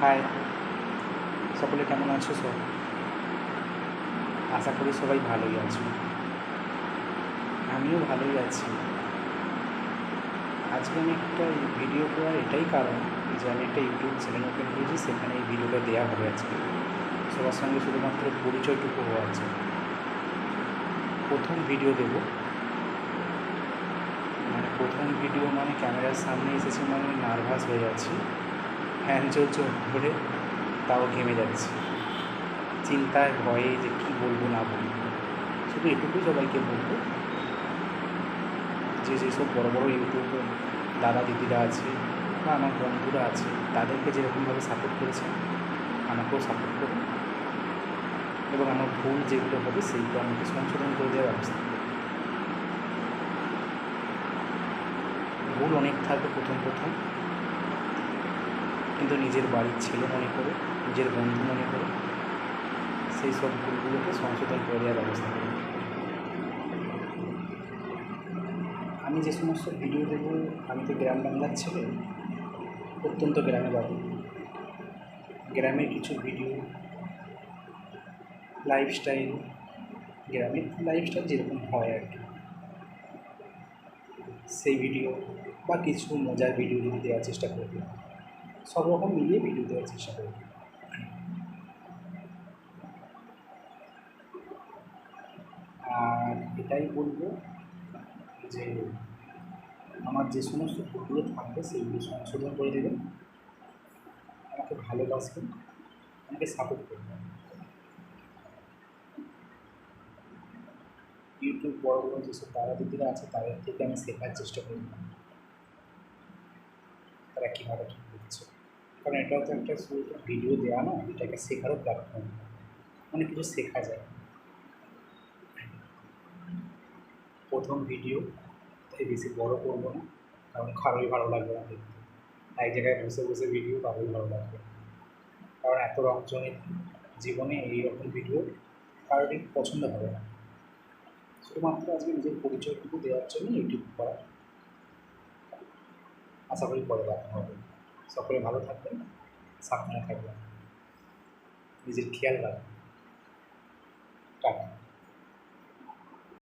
High সকলে কেমন আছো সব আশা করি সবাই ভালোই আছো। আমিও ভালোই আছি। আজকে আমি একটা ভিডিও করার এটাই কারণ যে আমি একটা ইউটিউব চ্যানেল ওপেন করেছি, সেখানে এই ভিডিওটা দেওয়া হবে আজকে। সবার সঙ্গে শুধুমাত্র পরিচয়টুকু হওয়া আছে। প্রথম ভিডিও দেব। মানে প্রথম ভিডিও মানে ক্যামেরার সামনে এসেছি মানে নার্ভাস হয়ে যাচ্ছি। ফ্যান চলছে ধরে তাও ঘেমে যাচ্ছে। চিন্তায়, ভয়ে যে কী বলব, না বলব। শুধু এটুকুই সবাইকে বলব। যে যেসব বড়ো বড়ো ইউটিউব দাদা দিদিরা আছে বা আমার বন্ধুরা আছে, তাদেরকে যেরকমভাবে সাপোর্ট করেছে, আমাকেও সাপোর্ট করুন এবং আমার ভুল যেগুলো হবে, সেইগুলো আমাকে সংশোধন করে দেওয়ার ব্যবস্থা ভুল অনেক থাকবে প্রথম প্রথম। কিন্তু নিজের বাড়ির ছেলে মনে করে, নিজের বন্ধু মনে করে, সেই সব ভুলগুলোকে সংশোধন করে দেওয়ার ব্যবস্থা করুন আমি যে সমস্ত ভিডিও দেব আমি তো গ্রাম বাংলার ছেলে, অত্যন্ত গ্রামে বাড়ি গ্রামের কিছু ভিডিও লাইফস্টাইল গ্রামের লাইফস্টাইল যেরকম হয় আর কি। সেই ভিডিও বা কিছু মজার ভিডিও যদি দেওয়ার চেষ্টা করব সব রকম মিলিয়ে ভিডিও দেওয়ার চেষ্টা করব আর এটাই বলব যে আমার যে সমস্ত ভুলগুলো থাকবে সেইগুলো সংশোধন করে দেবেন। আমাকে ভালোবাসবেন, আমাকে সাপোর্ট করবেন। ইউটিউব বড় বড় যেসব দাদা দিদিরা আছে, তাদের থেকে আমি শেখার চেষ্টা করি তারা কীভাবে কারণ এটাও তো একটা শুধু ভিডিও দেওয়া না এটা একটা শেখারও প্ল্যাটফর্ম অনেক কিছু শেখা যায়। প্রথম ভিডিও তাই বেশি বড় করব না, কারণ কারোই ভালো লাগবে না দেখতে। এক জায়গায় বসে বসে ভিডিও কারোই ভালো লাগবে কারণ এত রংচঙের জীবনে এইরকম ভিডিও কারোরই পছন্দ হবে না। শুধুমাত্র আজকে নিজের পরিচয়টুকু দেওয়ার জন্য ইউটিউব করা। আশা করি পরে দেখা হবে। সকলে ভালো থাকবেন সাবধানে থাকবেন। নিজের খেয়াল রাখবেন। টাটা।